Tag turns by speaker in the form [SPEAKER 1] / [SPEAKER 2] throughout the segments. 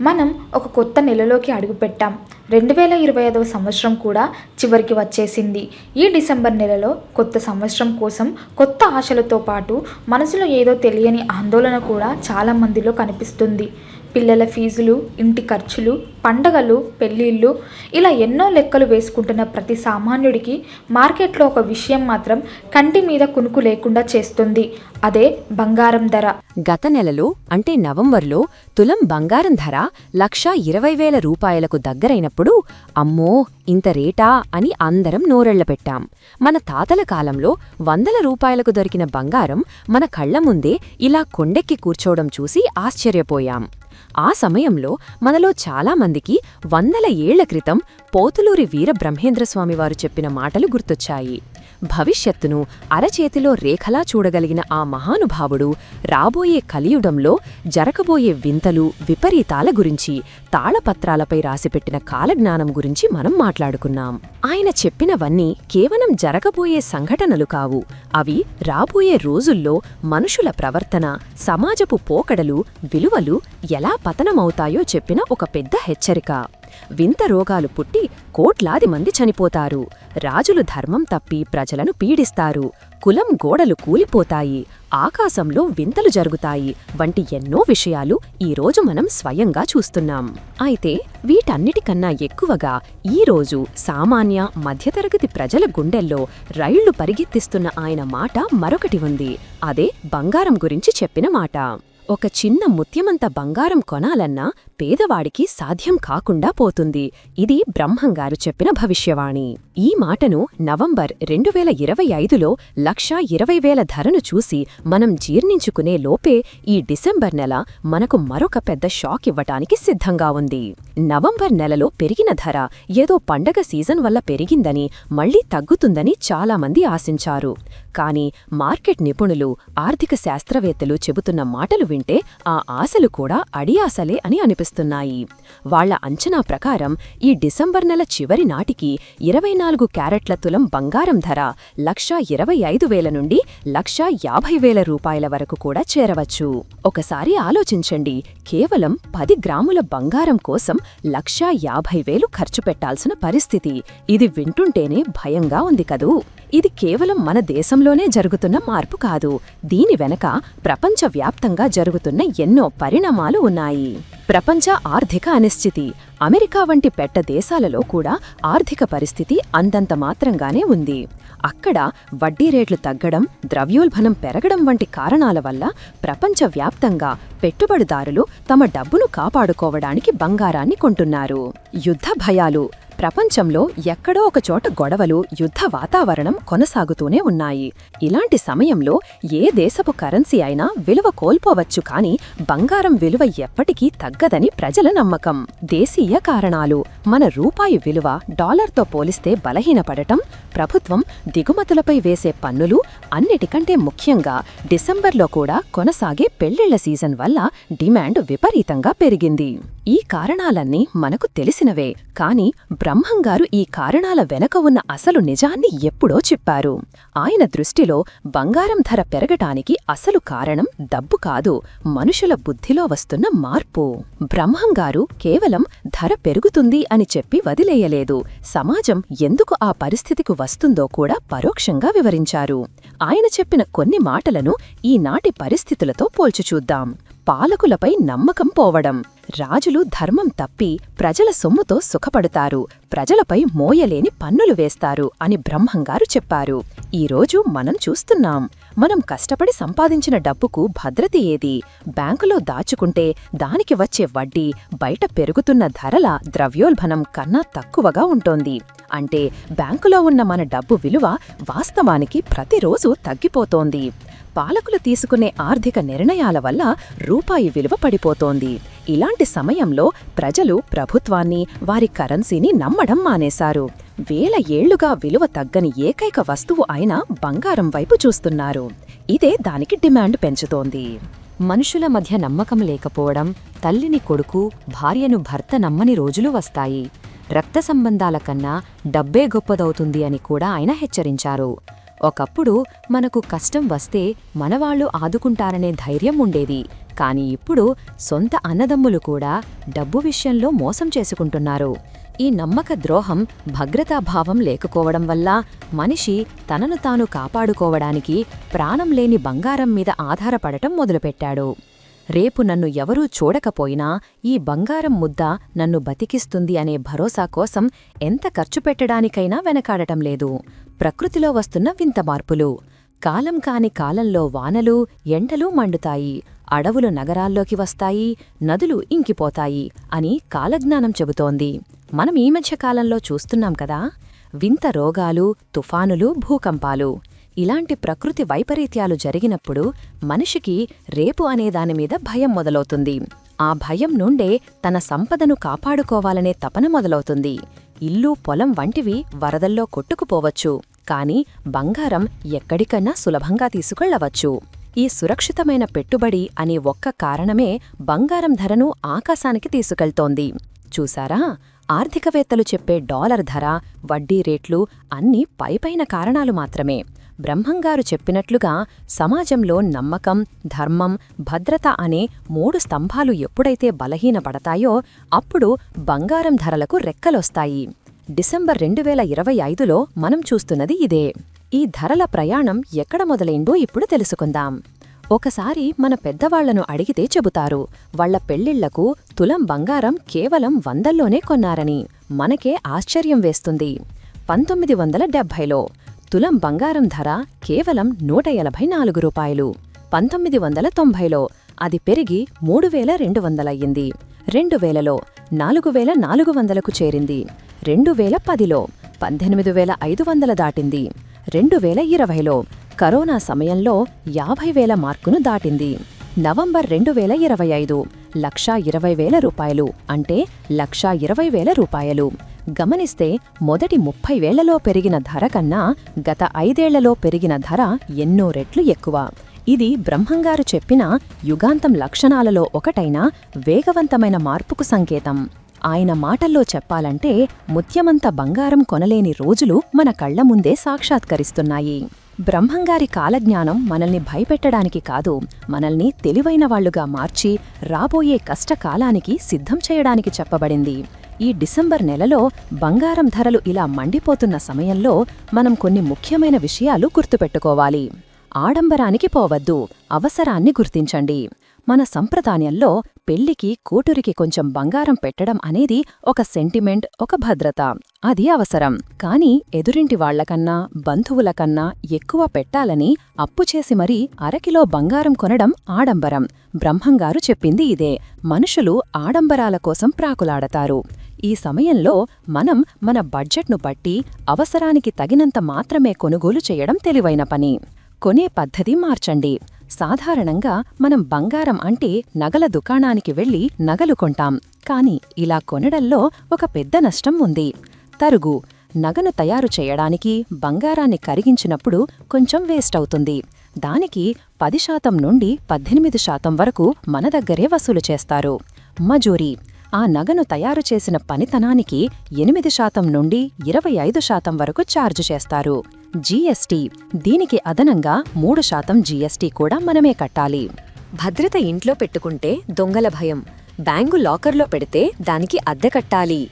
[SPEAKER 1] మనం ఒక కొత్త నెలలోకి అడుగుపెట్టాం. రెండు వేల ఇరవై ఐదవ సంవత్సరం కూడా చివరికి వచ్చేసింది. ఈ డిసెంబర్ నెలలో కొత్త సంవత్సరం కోసం కొత్త ఆశలతో పాటు మనసులో ఏదో తెలియని ఆందోళన కూడా చాలా మందిలో కనిపిస్తుంది. పిల్లల ఫీజులు ఇంటి ఖర్చులు పండగలు పెళ్ళిళ్ళు ఇలా ఎన్నో లెక్కలు వేసుకుంటున్న ప్రతి సామాన్యుడికి మార్కెట్లో ఒక విషయం మాత్రం కంటి మీద కునుకు లేకుండా చేస్తుంది. అదే బంగారం ధర.
[SPEAKER 2] గత నెలలో అంటే నవంబర్లో తులం బంగారం ధర లక్షా ఇరవై వేల రూపాయలకు దగ్గరైనప్పుడు అమ్మో ఇంత రేటా అని అందరం నోరెళ్ళపెట్టాం మన తాతల కాలంలో వందల రూపాయలకు దొరికిన బంగారం మన కళ్ళ ముందే ఇలా కొండెక్కి కూర్చోవడం చూసి ఆశ్చర్యపోయాం. ఆ సమయంలో మనలో చాలామందికి వందల ఏళ్ళ క్రితం పోతులూరి వీర బ్రహ్మేంద్రస్వామివారు చెప్పిన మాటలు గుర్తొచ్చాయి. భవిష్యత్తును అరచేతిలో రేఖలా చూడగలిగిన ఆ మహానుభావుడు రాబోయే కలియుడంలో జరగబోయే వింతలు విపరీతాల గురించి తాళపత్రాలపై రాసిపెట్టిన కాలజ్ఞానం గురించి మనం మాట్లాడుకున్నాం. ఆయన చెప్పినవన్నీ కేవలం జరగబోయే సంఘటనలు కావు. అవి రాబోయే రోజుల్లో మనుషుల ప్రవర్తన సమాజపు పోకడలు విలువలు ఎలా పతనమవుతాయో చెప్పిన ఒక పెద్ద హెచ్చరిక. వింత రోగాలు పుట్టి కోట్లాది మంది చనిపోతారు. రాజులు ధర్మం తప్పి ప్రజలను పీడిస్తారు. కులం గోడలు కూలిపోతాయి. ఆకాశంలో వింతలు జరుగుతాయి. వంటి ఎన్నో విషయాలు ఈరోజు మనం స్వయంగా చూస్తున్నాం. అయితే వీటన్నిటికన్నా ఎక్కువగా ఈరోజు సామాన్య మధ్యతరగతి ప్రజల గుండెల్లో రైళ్ళు పరిగెత్తిస్తున్న ఆయన మాట మరొకటి ఉంది. అదే బంగారం గురించి చెప్పిన మాట. ఒక చిన్న ముత్యమంత బంగారం కొనాలన్నా పేదవాడికి సాధ్యం కాకుండా పోతుంది. ఇది బ్రహ్మంగారు చెప్పిన భవిష్యవాణి. ఈ మాటను నవంబర్ రెండు వేల ఇరవై ఐదులో లక్షా ఇరవై వేల ధరను చూసి మనం జీర్ణించుకునే లోపే ఈ డిసెంబర్ నెల మనకు మరొక పెద్ద షాక్ ఇవ్వటానికి సిద్ధంగా ఉంది. నవంబర్ నెలలో పెరిగిన ధర ఏదో పండగ సీజన్ వల్ల పెరిగిందని మళ్ళీ తగ్గుతుందని చాలామంది ఆశించారు. కానీ మార్కెట్ నిపుణులు ఆర్థిక శాస్త్రవేత్తలు చెబుతున్న మాటలు వింటే ఆ ఆశలు కూడా అడియాసలే అని అనిపిస్తున్నాయి. వాళ్ళ అంచనా ప్రకారం ఈ డిసెంబర్ నెల చివరి నాటికి ఇరవై నాలుగు క్యారెట్ల తులం బంగారం ధర లక్షా ఇరవై ఐదు వేల నుండి లక్షా యాభై వేల రూపాయల వరకు కూడా చేరవచ్చు. ఒకసారి ఆలోచించండి కేవలం పది గ్రాముల బంగారం కోసం లక్షా యాభై వేలు ఖర్చు పెట్టాల్సిన పరిస్థితి. ఇది వింటుంటేనే భయంగా ఉంది కదూ. ఇది కేవలం మన దేశంలోనే జరుగుతున్న మార్పు కాదు. దీని వెనక ప్రపంచవ్యాప్తంగా జరుగుతున్న ఎన్నో పరిణామాలు ఉన్నాయి. ప్రపంచ ఆర్థిక అనిశ్చితి. అమెరికా వంటి పెట్ట దేశాలలో కూడా ఆర్థిక పరిస్థితి అంతంత మాత్రంగానే ఉంది. అక్కడ వడ్డీ రేట్లు తగ్గడం ద్రవ్యోల్బణం పెరగడం వంటి కారణాల వల్ల ప్రపంచవ్యాప్తంగా పెట్టుబడిదారులు తమ డబ్బును కాపాడుకోవడానికి బంగారాన్ని కొంటున్నారు. యుద్ధ భయాలు ప్రపంచంలో ఎక్కడో ఒక చోట గొడవలు యుద్ధ వాతావరణం కొనసాగుతూనే ఉన్నాయి. ఇలాంటి సమయంలో ఏ దేశపు కరెన్సీ అయినా విలువ కోల్పోవచ్చు కాని బంగారం విలువ ఎప్పటికీ తగ్గదని ప్రజల నమ్మకం. దేశీయ కారణాలు. మన రూపాయి విలువ డాలర్తో పోలిస్తే బలహీనపడటం ప్రభుత్వం దిగుమతులపై వేసే పన్నులు అన్నిటికంటే ముఖ్యంగా డిసెంబర్లో కూడా కొనసాగే పెళ్ళిళ్ళ సీజన్ వల్ల డిమాండ్ విపరీతంగా పెరిగింది. ఈ కారణాలన్నీ మనకు తెలిసినవే. కాని బ్రహ్మంగారు ఈ కారణాల వెనక ఉన్న అసలు నిజాన్ని ఎప్పుడో చెప్పారు. ఆయన దృష్టిలో బంగారం ధర పెరగటానికి అసలు కారణం డబ్బు కాదు మనుషుల బుద్ధిలో వస్తున్న మార్పు. బ్రహ్మంగారు కేవలం ధర పెరుగుతుంది అని చెప్పి వదిలేయలేదు. సమాజం ఎందుకు ఆ పరిస్థితికి వస్తుందో కూడా పరోక్షంగా వివరించారు. ఆయన చెప్పిన కొన్ని మాటలను ఈనాటి పరిస్థితులతో పోల్చుచూద్దాం పాలకులపై నమ్మకం పోవడం. రాజులు ధర్మం తప్పి ప్రజల సొమ్ముతో సుఖపడతారు. ప్రజలపై మోయలేని పన్నులు వేస్తారు అని బ్రహ్మంగారు చెప్పారు. ఈరోజు మనం చూస్తున్నాం. మనం కష్టపడి సంపాదించిన డబ్బుకు భద్రత ఏది? బ్యాంకులో దాచుకుంటే దానికి వచ్చే వడ్డీ బయట పెరుగుతున్న ధరల ద్రవ్యోల్బణం కన్నా తక్కువగా ఉంటోంది. అంటే బ్యాంకులో ఉన్న మన డబ్బు విలువ వాస్తవానికి ప్రతిరోజు తగ్గిపోతోంది. పాలకులు తీసుకునే ఆర్థిక నిర్ణయాల వల్ల రూపాయి విలువ పడిపోతోంది. ఇలాంటి సమయంలో ప్రజలు ప్రభుత్వాన్ని వారి కరెన్సీని నమ్మడం మానేశారు. వేల ఏళ్ళుగా విలువ తగ్గని ఏకైక వస్తువు అయిన బంగారం వైపు చూస్తున్నారు. ఇదే దానికి డిమాండ్ పెంచుతోంది. మనుషుల మధ్య నమ్మకం లేకపోవడం తల్లిని కొడుకు భార్యను భర్త నమ్మని రోజులు వస్తాయి. రక్త సంబంధాల కన్నా డబ్బే గొప్పదవుతుంది అని కూడా ఆయన హెచ్చరించారు. ఒకప్పుడు మనకు కష్టం వస్తే మనవాళ్ళు ఆదుకుంటారనే ధైర్యం ఉండేది. కాని ఇప్పుడు సొంత అన్నదమ్ములు కూడా డబ్బు విషయంలో మోసం చేసుకుంటున్నారు. ఈ నమ్మక ద్రోహం భద్రతాభావం లేకపోవడం వల్ల మనిషి తనను తాను కాపాడుకోవడానికి ప్రాణం లేని బంగారం మీద ఆధారపడటం మొదలుపెట్టాడు. రేపు నన్ను ఎవరూ చూడకపోయినా ఈ బంగారం ముద్ద నన్ను బతికిస్తుంది అనే భరోసా కోసం ఎంత ఖర్చు పెట్టడానికైనా వెనకాడటం లేదు. ప్రకృతిలో వస్తున్న వింత మార్పులు. కాలం కాని కాలంలో వానలు ఎండలు మండుతాయి. అడవులు నగరాల్లోకి వస్తాయి. నదులు ఇంకిపోతాయి అని కాలజ్ఞానం చెబుతోంది. మనం ఈ మధ్యకాలంలో చూస్తున్నాం కదా. వింత రోగాలు తుఫానులు భూకంపాలు. ఇలాంటి ప్రకృతి వైపరీత్యాలు జరిగినప్పుడు మనిషికి రేపు అనే దానిమీద భయం మొదలవుతుంది. ఆ భయం నుండే తన సంపదను కాపాడుకోవాలనే తపన మొదలవుతుంది. ఇల్లు పొలం వంటివి వరదల్లో కొట్టుకుపోవచ్చు. కాని బంగారం ఎక్కడికన్నా సులభంగా తీసుకెళ్ళవచ్చు. ఈ సురక్షితమైన పెట్టుబడి అనే ఒక్క కారణమే బంగారం ధరను ఆకాశానికి తీసుకెళ్తోంది. చూసారా ఆర్థికవేత్తలు చెప్పే డాలర్ ధర వడ్డీ రేట్లు అన్నీ పైపైన కారణాలు మాత్రమే. బ్రహ్మంగారు చెప్పినట్లుగా సమాజంలో నమ్మకం ధర్మం భద్రత అనే మూడు స్తంభాలు ఎప్పుడైతే బలహీనపడతాయో అప్పుడు బంగారం ధరలకు రెక్కలొస్తాయి. డిసెంబర్ రెండు వేల ఇరవై ఐదులో మనం చూస్తున్నది ఇదే. ఈ ధరల ప్రయాణం ఎక్కడ మొదలైందో ఇప్పుడు తెలుసుకుందాం. ఒకసారి మన పెద్దవాళ్ళను అడిగితే చెబుతారు వాళ్ళ పెళ్ళిళ్ళకు తులం బంగారం కేవలం వందల్లోనే కొన్నారని. మనకే ఆశ్చర్యం వేస్తుంది. పంతొమ్మిది వందల డెబ్భైలో తులం బంగారం ధర కేవలం నూట ఎనభై నాలుగు రూపాయలు. పంతొమ్మిది వందల తొంభైలో అది పెరిగి మూడు వేల రెండు వందలయ్యింది. రెండు వేలలో నాలుగు వేల నాలుగు వందలకు చేరింది. రెండు వేల పదిలో పద్దెనిమిది వేల ఐదు వందల దాటింది. రెండు వేల ఇరవైలో కరోనా సమయంలో యాభై వేల మార్కును దాటింది. నవంబర్ రెండు వేల ఇరవై ఐదు లక్షా ఇరవై వేల రూపాయలు అంటే లక్షా ఇరవై వేల రూపాయలు. గమనిస్తే మొదటి ముప్పై వేళ్ళలో పెరిగిన ధర కన్నా గత ఐదేళ్ళలో పెరిగిన ధర ఎన్నో రెట్లు ఎక్కువ. ఇది బ్రహ్మంగారు చెప్పిన యుగాంతం లక్షణాలలో ఒకటైన వేగవంతమైన మార్పుకు సంకేతం. ఆయన మాటల్లో చెప్పాలంటే ముత్యమంత బంగారం కొనలేని రోజులు మన కళ్ళ ముందే సాక్షాత్కరిస్తున్నాయి. బ్రహ్మంగారి కాలజ్ఞానం మనల్ని భయపెట్టడానికి కాదు మనల్ని తెలివైన వాళ్ళుగా మార్చి రాబోయే కష్టకాలానికి సిద్ధం చేయడానికి చెప్పబడింది. ఈ డిసెంబర్ నెలలో బంగారం ధరలు ఇలా మండిపోతున్న సమయంలో మనం కొన్ని ముఖ్యమైన విషయాలు గుర్తుపెట్టుకోవాలి. ఆడంబరానికి పోవద్దు. అవసరాన్ని గుర్తించండి. మన సంప్రదాయంలో పెళ్ళికి కూటురికి కొంచెం బంగారం పెట్టడం అనేది ఒక సెంటిమెంట్ ఒక భద్రత. అది అవసరం. కాని ఎదురింటి వాళ్ళకన్నా బంధువులకన్నా ఎక్కువ పెట్టాలని అప్పు చేసి మరీ అరకిలో బంగారం కొనడం ఆడంబరం. బ్రహ్మంగారు చెప్పింది ఇదే. మనుషులు ఆడంబరాల కోసం ప్రాకులాడతారు. ఈ సమయంలో మనం మన బడ్జెట్ను బట్టి అవసరానికి తగినంత మాత్రమే కొనుగోలు చేయడం తెలివైన పని. కొనే పద్ధతి మార్చండి. సాధారణంగా మనం బంగారం అంటే నగల దుకాణానికి వెళ్ళి నగలు కొంటాం. కాని ఇలా కొనడంలో ఒక పెద్ద నష్టం ఉంది. తరుగు నగను తయారు చేయడానికి బంగారాన్ని కరిగించినప్పుడు కొంచెం వేస్ట్ అవుతుంది. దానికి పది శాతం నుండి పద్దెనిమిది శాతం వరకు మన దగ్గరే వసూలు చేస్తారు. మజూరీ ఆ నగను తయారు చేసిన పనితనానికి ఎనిమిది శాతం నుండి ఇరవై ఐదు శాతం వరకు ఛార్జు చేస్తారు. జీఎస్టీ దీనికి అదనంగా మూడు శాతం జీఎస్టీ కూడా మనమే కట్టాలి. భద్రత ఇంట్లో పెట్టుకుంటే దొంగల భయం. బ్యాంకు లాకర్లో పెడితే దానికి అద్దె కట్టాలి.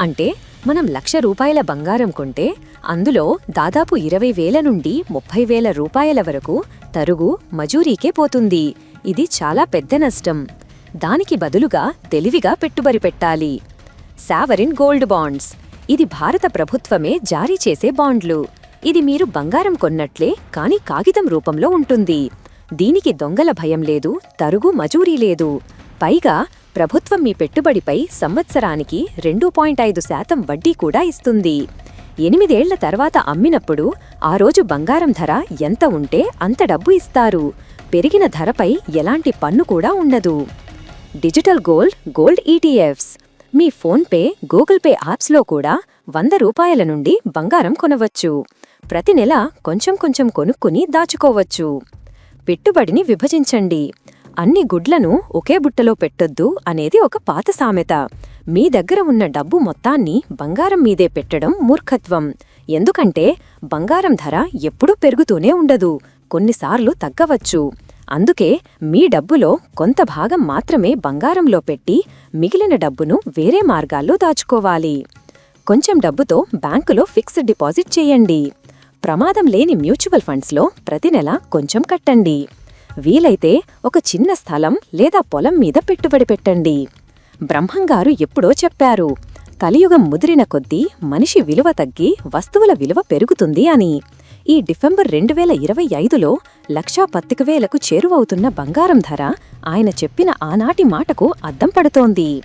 [SPEAKER 2] అంటే మనం లక్ష రూపాయల బంగారం కొంటే అందులో దాదాపు ఇరవై వేల నుండి ముప్పై వేల రూపాయల వరకు తరుగు మజూరీకే పోతుంది. ఇది చాలా పెద్ద నష్టం. దానికి బదులుగా తెలివిగా పెట్టుబడి పెట్టాలి. Sovereign gold bonds. ఇది భారత ప్రభుత్వమే జారీ చేసే బాండ్లు. ఇది మీరు బంగారం కొన్నట్లే కాని కాగితం రూపంలో ఉంటుంది. దీనికి దొంగల భయం లేదు తరుగు మజూరీ లేదు. పైగా ప్రభుత్వం మీ పెట్టుబడిపై సంవత్సరానికి రెండు పాయింట్ ఐదు శాతం వడ్డీ కూడా ఇస్తుంది. ఎనిమిదేళ్ళ తర్వాత అమ్మినప్పుడు ఆ రోజు బంగారం ధర ఎంత ఉంటే అంత డబ్బు ఇస్తారు. పెరిగిన ధరపై ఎలాంటి పన్ను కూడా ఉండదు. డిజిటల్ గోల్డ్ గోల్డ్ ఈటీఎఫ్స్ మీ ఫోన్పే గూగుల్ పే యాప్స్లో కూడా వంద రూపాయల నుండి బంగారం కొనవచ్చు. ప్రతి నెల కొంచెం కొంచెం కొనుక్కుని దాచుకోవచ్చు. పెట్టుబడిని విభజించండి. అన్ని గుడ్లను ఒకే బుట్టలో పెట్టొద్దు అనేది ఒక పాత సామెత. మీ దగ్గర ఉన్న డబ్బు మొత్తాన్ని బంగారం మీదే పెట్టడం మూర్ఖత్వం. ఎందుకంటే బంగారం ధర ఎప్పుడూ పెరుగుతూనే ఉండదు. కొన్నిసార్లు తగ్గవచ్చు. అందుకే మీ డబ్బులో కొంత భాగం మాత్రమే బంగారంలో పెట్టి మిగిలిన డబ్బును వేరే మార్గాల్లో దాచుకోవాలి. కొంచెం డబ్బుతో బ్యాంకులో ఫిక్స్డ్ డిపాజిట్ చేయండి. ప్రమాదం లేని మ్యూచువల్ ఫండ్స్లో ప్రతి నెల కొంచెం కట్టండి. వీలైతే ఒక చిన్న స్థలం లేదా పొలం మీద పెట్టుబడి పెట్టండి. బ్రహ్మంగారు ఎప్పుడో చెప్పారు కలియుగం ముదిరిన కొద్దీ మనిషి విలువ తగ్గి వస్తువుల విలువ పెరుగుతుంది అని. ఈ డిసెంబర్ రెండు వేల ఇరవై ఐదులో లక్షా పత్తిక వేలకు చేరువవుతున్న బంగారం ధర ఆయన చెప్పిన ఆనాటి మాటకు అద్దం పడుతోంది.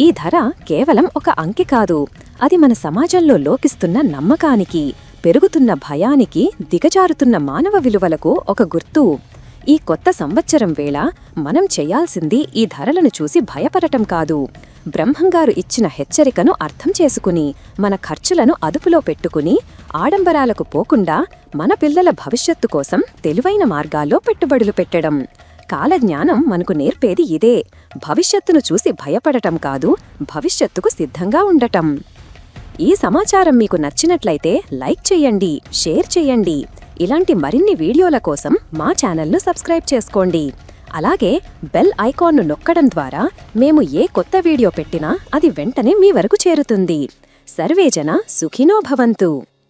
[SPEAKER 2] ఈ ధర కేవలం ఒక అంకె కాదు అది మన సమాజంలో లోకిస్తున్న నమ్మకానికి పెరుగుతున్న భయానికి దిగజారుతున్న మానవ విలువలకు ఒక గుర్తు. ఈ కొత్త సంవత్సరం వేళ మనం చేయాల్సింది ఈ ధరలను చూసి భయపడటం కాదు. బ్రహ్మంగారు ఇచ్చిన హెచ్చరికను అర్థం చేసుకుని మన ఖర్చులను అదుపులో పెట్టుకుని ఆడంబరాలకు పోకుండా మన పిల్లల భవిష్యత్తు కోసం తెలివైన మార్గాల్లో పెట్టుబడులు పెట్టడం. కాలజ్ఞానం మనకు నేర్పేది ఇదే. భవిష్యత్తును చూసి భయపడటం కాదు భవిష్యత్తుకు సిద్ధంగా ఉండటం. ఈ సమాచారం మీకు నచ్చినట్లయితే లైక్ చేయండి షేర్ చేయండి. ఇలాంటి మరిన్ని వీడియోల కోసం మా ఛానల్ను సబ్స్క్రైబ్ చేసుకోండి. అలాగే బెల్ ఐకాన్ను నొక్కడం ద్వారా మేము ఏ కొత్త వీడియో పెట్టినా అది వెంటనే మీ వరకు చేరుతుంది. సర్వేజన సుఖినో భవంతు.